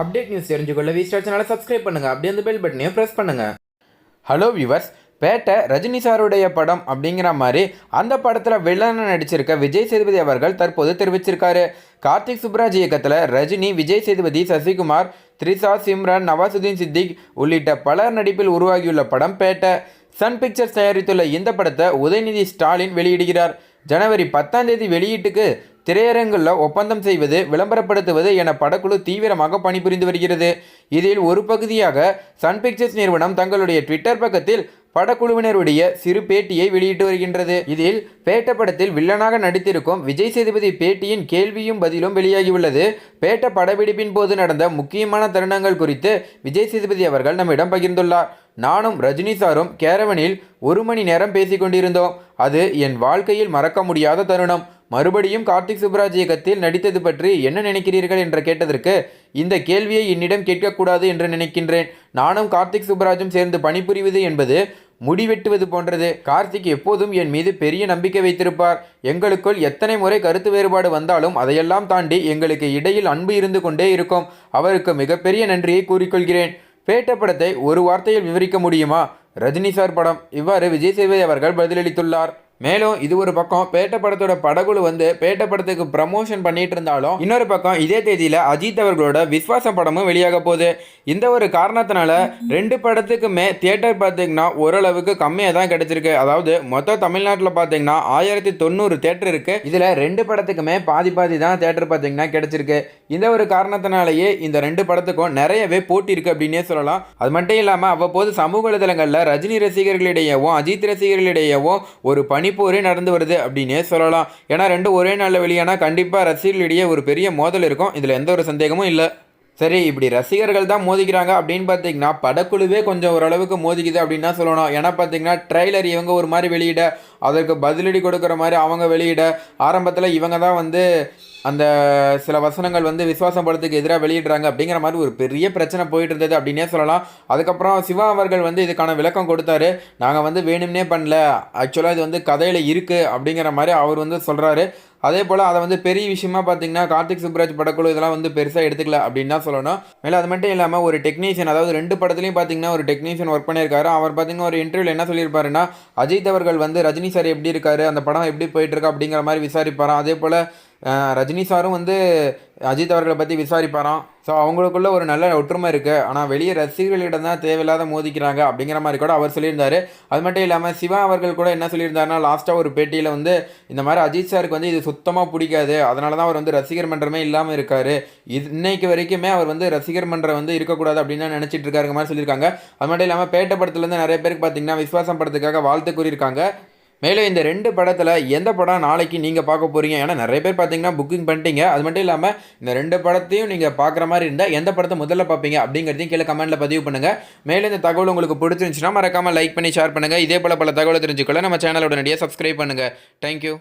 Update news தெரிஞ்சுக்கொள்ள V Star சேனலை subscribe பண்ணுங்க. அப்படியே அந்த பெல் பட்டனையும் ப்ரெஸ் பண்ணுங்கள் ஹலோ வியூவர்ஸ் பேட்டை ரஜினி சாருடைய படம் அப்படிங்கிற மாதிரி அந்த படத்தில் வில்லனை நடிச்சிருக்க விஜய் சேதுபதி அவர்கள் தற்போது தெரிவிச்சிருக்காரு. கார்த்திக் சுப்ராஜ் இயக்கத்தில் ரஜினி விஜய் சேதுபதி சசிகுமார் த்ரிஷா சிம்ரன் நவாசுதீன் சித்திக் உள்ளிட்ட பலர் நடிப்பில் உருவாகியுள்ள படம் பேட்டை. சன் பிக்சர்ஸ் தயாரித்துள்ள இந்த படத்தை உதயநிதி ஸ்டாலின் வெளியிடுகிறார். ஜனவரி பத்தாம் தேதி வெளியீட்டுக்கு திரையரங்குகளில் ஒப்பந்தம் செய்வது விளம்பரப்படுத்துவது என படக்குழு தீவிரமாக பணிபுரிந்து வருகிறது. இதில் ஒரு பகுதியாக சன் பிக்சர்ஸ் நிறுவனம் தங்களுடைய ட்விட்டர் பக்கத்தில் படக்குழுவினருடைய சிறு பேட்டியை வெளியிட்டு வருகின்றது. இதில் பேட்ட படத்தில் வில்லனாக நடித்திருக்கும் விஜய் சேதுபதி பேட்டியின் கேள்வியும் பதிலும் வெளியாகியுள்ளது. பேட்ட படப்பிடிப்பின் போது நடந்த முக்கியமான தருணங்கள் குறித்து விஜய் சேதுபதி அவர்கள் நம்மிடம் பகிர்ந்துள்ளார். நானும் ரஜினி சாரும் கேரவனில் ஒரு மணி நேரம் பேசிக்கொண்டிருந்தோம். அது என் வாழ்க்கையில் மறக்க முடியாத தருணம். மறுபடியும் கார்த்திக் சுப்ராஜ் இயக்கத்தில் நடித்தது பற்றி என்ன நினைக்கிறீர்கள் என்று கேட்டதற்கு இந்த கேள்வியை என்னிடம் கேட்கக்கூடாது என்று நினைக்கின்றேன். நானும் கார்த்திக் சுப்ராஜும் சேர்ந்து பணிபுரிவது என்பது முடிவெட்டுவது போன்றது. கார்த்திக் எப்போதும் என் மீது பெரிய நம்பிக்கை வைத்திருப்பார். எங்களுக்குள் எத்தனை முறை கருத்து வேறுபாடு வந்தாலும் அதையெல்லாம் தாண்டி எங்களுக்கு இடையில் அன்பு இருந்து கொண்டே இருக்கும். அவருக்கு மிகப்பெரிய நன்றியை கூறிக்கொள்கிறேன். பேட்ட படத்தை ஒரு வார்த்தையில் விவரிக்க முடியுமா? ரஜினி சார் படம். இவ்வாறு விஜய் சேவை அவர்கள் பதிலளித்துள்ளார். மேலும் இது ஒரு பக்கம் பேட்ட படத்தோட படகுழு வந்து பேட்ட படத்துக்கு ப்ரமோஷன் பண்ணிட்டு இருந்தாலும் இன்னொரு பக்கம் இதே தேதியில் அஜித் அவர்களோட விஸ்வாச படமும் வெளியாக போகுது. இந்த ஒரு காரணத்தினால ரெண்டு படத்துக்குமே தியேட்டர் பார்த்தீங்கன்னா ஓரளவுக்கு கம்மியாக தான் கிடைச்சிருக்கு. அதாவது மொத்த தமிழ்நாட்டில் பார்த்தீங்கன்னா ஆயிரத்தி தொண்ணூறு தேட்டர் இருக்கு. இதில் ரெண்டு படத்துக்குமே பாதி பாதி தான் தேட்டர் பார்த்தீங்கன்னா கிடைச்சிருக்கு. இந்த ஒரு காரணத்தினாலேயே இந்த ரெண்டு படத்துக்கும் நிறையவே போட்டி இருக்கு அப்படின்னே சொல்லலாம். அது மட்டும் இல்லாமல் அவ்வப்போது சமூக வலைதளங்களில் ரஜினி ரசிகர்களிடையேவும் அஜித் ரசிகர்களிடையேவும் ஒரு போரே நடந்து வருது அப்படின்னே சொல்லலாம். ஏன்னா ரெண்டு ஒரே நாளில் வெளியானா கண்டிப்பாக ரசிகர்களிடையே ஒரு பெரிய மோதல் இருக்கும். இதில் எந்த ஒரு சந்தேகமும் இல்லை. சரி இப்படி ரசிகர்கள் தான் மோதிக்கிறாங்க அப்படின்னு பார்த்தீங்கன்னா படக்குழுவே கொஞ்சம் ஓரளவுக்கு மோதிக்குது அப்படின்னு தான் சொல்லணும். ஏன்னா பார்த்தீங்கன்னா ட்ரைலர் இவங்க ஒரு மாதிரி வெளியிட அதற்கு பதிலடி கொடுக்குற மாதிரி அவங்க வெளியிட ஆரம்பத்தில் இவங்க தான் வந்து அந்த சில வசனங்கள் வந்து விசுவாசம் படத்துக்கு எதிராக வெளியிடுறாங்க அப்படிங்கிற மாதிரி ஒரு பெரிய பிரச்சனை போயிட்டு இருந்தது அப்படின்னே சொல்லலாம். அதுக்கப்புறம் சிவா அவர்கள் வந்து இதுக்கான விளக்கம் கொடுத்தாரு. நாங்கள் வந்து வேணும்னே பண்ணல. ஆக்சுவலாக இது வந்து கதையில் இருக்குது அப்படிங்கிற மாதிரி அவர் வந்து சொல்கிறாரு அதே போல் அதை வந்து பெரிய விஷயமா பார்த்தீங்கன்னா கார்த்திக் சுப்ராஜ் படக்குழு இதெல்லாம் வந்து பெருசாக எடுத்துக்கல அப்படின்னு தான் சொல்லணும். மேலே அது மட்டும் இல்லாமல் ஒரு டெக்னீஷியன் அதாவது ரெண்டு படத்துலையும் பார்த்தீங்கன்னா ஒரு டெக்னீஷியன் ஒர்க் பண்ணியிருக்காரு. அவர் பார்த்தீங்கன்னா ஒரு இன்டர்வியூவில் என்ன சொல்லியிருப்பாருன்னா அஜித் அவர்கள் வந்து ரஜினி சார் எப்படி இருக்காரு? அந்த படம் எப்படி போயிட்டுருக்கா அப்படிங்கிற மாதிரி விசாரிப்பாராம். அதே போல் ரஜினி சாரும் வந்து அஜித் அவர்களை பற்றி விசாரிப்பாராம். ஸோ அவங்களுக்குள்ள ஒரு நல்ல ஒற்றுமை இருக்குது ஆனால் வெளியே ரசிகர்களிடம் தான் தேவையில்லாத மோதிக்கிறாங்க அப்படிங்கிற மாதிரி கூட அவர் சொல்லியிருந்தார். அது மட்டும் இல்லாமல் சிவா அவர்கள் கூட என்ன சொல்லியிருந்தாருன்னா லாஸ்ட்டாக ஒரு பேட்டியில் வந்து இந்த மாதிரி அஜித் சாருக்கு வந்து இது சுத்தமாக பிடிக்காது. அதனால தான் அவர் வந்து ரசிகர் மன்றமே இல்லாமல் இருக்கார். இது இன்னைக்கு வரைக்குமே அவர் வந்து ரசிகர் மன்றம் வந்து இருக்கக்கூடாது அப்படின்னு தான் நினச்சிட்டு இருக்காருங்க மாதிரி சொல்லியிருக்காங்க. அது மட்டும் இல்லாமல் பேட்ட படத்துலேருந்து நிறைய பேருக்கு பார்த்தீங்கன்னா விஸ்வாசம் படத்துக்காக வாழ்த்து கூறியிருக்காங்க. மேலும் இந்த ரெண்டு படத்தில் எந்த படம் நாளைக்கு நீங்கள் பார்க்க போகிறீங்க ஏன்னா நிறைய பேர் பார்த்தீங்கன்னா புக்கிங் பண்ணிட்டீங்க. அது மட்டும் இல்லாமல் இந்த ரெண்டு படத்தையும் நீங்கள் பார்க்குற மாதிரி இருந்தால் எந்த படத்தை முதல்ல பார்ப்பீங்க? அப்படிங்கிறதையும் கீழே கமெண்ட்டில் பதிவு பண்ணுங்கள் மேலும் இந்த தகவல் உங்களுக்கு பிடிச்சிருந்துச்சுன்னா மறக்காமல் லைக் பண்ணி ஷேர் பண்ணுங்கள் இதே போல் பல தகவலை தெரிஞ்சுக்கொள்ள நம்ம சேனலோட நடிகை சப்ஸ்கிரைப் பண்ணுங்கள் தேங்க்யூ